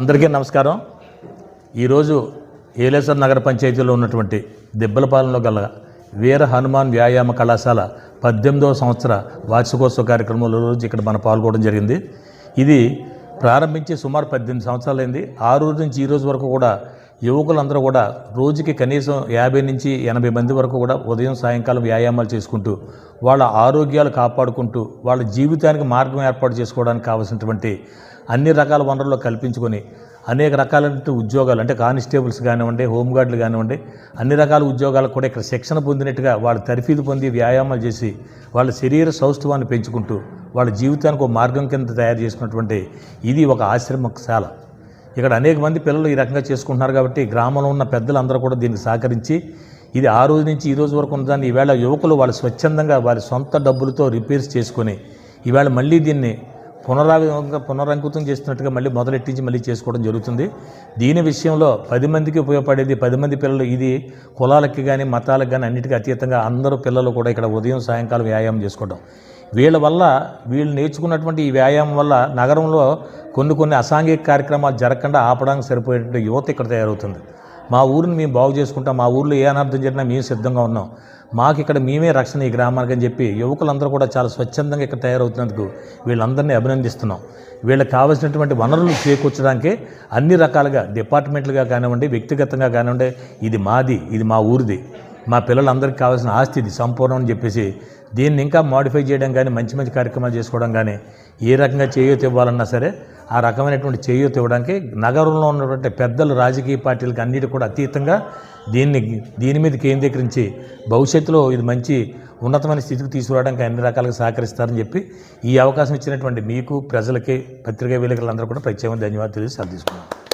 అందరికీ నమస్కారం. ఈరోజు ఏలేశ్వర నగర పంచాయతీలో ఉన్నటువంటి దెబ్బలపాలెంలో గల వీర హనుమాన్ వ్యాయామ కళాశాల పద్దెనిమిదవ సంవత్సర వార్షికోత్సవ కార్యక్రమంలో రోజు ఇక్కడ మనం పాల్గొనడం జరిగింది. ఇది ప్రారంభించి సుమారు పద్దెనిమిది సంవత్సరాలైంది. ఆ రోజు నుంచి ఈ రోజు వరకు కూడా యువకులందరూ కూడా రోజుకి కనీసం యాభై నుంచి ఎనభై మంది వరకు కూడా ఉదయం సాయంకాలం వ్యాయామాలు చేసుకుంటూ వాళ్ళ ఆరోగ్యాలు కాపాడుకుంటూ వాళ్ళ జీవితానికి మార్గం ఏర్పాటు చేసుకోవడానికి కావాల్సినటువంటి అన్ని రకాల వనరులు కల్పించుకొని అనేక రకాలైన ఉద్యోగాలు అంటే కానిస్టేబుల్స్ కానివ్వండి హోంగార్డులు కానివ్వండి అన్ని రకాల ఉద్యోగాలకు కూడా ఇక్కడ శిక్షణ పొందినట్టుగా వాళ్ళు తర్ఫీదు పొంది వ్యాయామాలు చేసి వాళ్ళ శరీర సౌష్ఠవాన్ని పెంచుకుంటూ వాళ్ళ జీవితానికి ఒక మార్గం కింద తయారు చేసుకున్నటువంటి ఇది ఒక ఆశ్రమశాల. ఇక్కడ అనేక మంది పిల్లలు ఈ రకంగా చేసుకుంటున్నారు కాబట్టి గ్రామంలో ఉన్న పెద్దలందరూ కూడా దీనికి సహకరించి ఇది ఆ రోజు నుంచి ఈ రోజు వరకు ఉన్నదాన్ని ఈవేళ యువకులు వాళ్ళు స్వచ్ఛందంగా వారి సొంత డబ్బులతో రిపేర్స్ చేసుకొని ఈవేళ మళ్ళీ దీన్ని పునరావిధంగా పునరంకితం చేస్తున్నట్టుగా మళ్ళీ మొదలెట్టించి మళ్ళీ చేసుకోవడం జరుగుతుంది. దీని విషయంలో పది మందికి ఉపయోగపడేది పది మంది పిల్లలు ఇది కులాలకి కానీ మతాలకు కానీ అన్నిటికీ అతీతంగా అందరూ పిల్లలు కూడా ఇక్కడ ఉదయం సాయంకాలం వ్యాయామం చేసుకోవడం. వీళ్ళ వల్ల వీళ్ళు నేర్చుకున్నటువంటి ఈ వ్యాయామం వల్ల నగరంలో కొన్ని కొన్ని అసాంఘిక కార్యక్రమాలు జరగకుండా ఆపడానికి సరిపోయేటువంటి యువత ఇక్కడ తయారవుతుంది. మా ఊరిని మేము బాగు చేసుకుంటాం. మా ఊర్లో ఏ అనర్థం జరిగినా మేము సిద్ధంగా ఉన్నాం. మాకు ఇక్కడ మేమే రక్షణ ఈ గ్రామానికి అని చెప్పి యువకులందరూ కూడా చాలా స్వచ్ఛందంగా ఇక్కడ తయారవుతున్నందుకు వీళ్ళందరినీ అభినందిస్తున్నాం. వీళ్ళకి కావాల్సినటువంటి వనరులు చేకూర్చడానికి అన్ని రకాలుగా డిపార్ట్మెంట్లుగా కానివ్వండి వ్యక్తిగతంగా కానివ్వండి ఇది మాది ఇది మా ఊరిది. మా పిల్లలందరికీ కావాల్సిన ఆస్తి ఇది సంపూర్ణం అని చెప్పేసి దీన్ని ఇంకా మాడిఫై చేయడం కానీ మంచి మంచి కార్యక్రమాలు చేసుకోవడం కానీ ఏ రకంగా చేయూత ఇవ్వాలన్నా సరే ఆ రకమైనటువంటి చేయూత ఇవ్వడానికి నగరంలో ఉన్నటువంటి పెద్దలు రాజకీయ పార్టీలకు అన్నిటి కూడా అతీతంగా దీన్ని దీని మీద కేంద్రీకరించి భవిష్యత్తులో ఇది మంచి ఉన్నతమైన స్థితికి తీసుకురావడానికి అన్ని రకాలుగా సహకరిస్తారని చెప్పి ఈ అవకాశం ఇచ్చినటువంటి మీకు ప్రజలకి పత్రికా విలేకరులందరూ కూడా ప్రత్యేకంగా ధన్యవాదాలు తెలిసి తీసుకున్నాను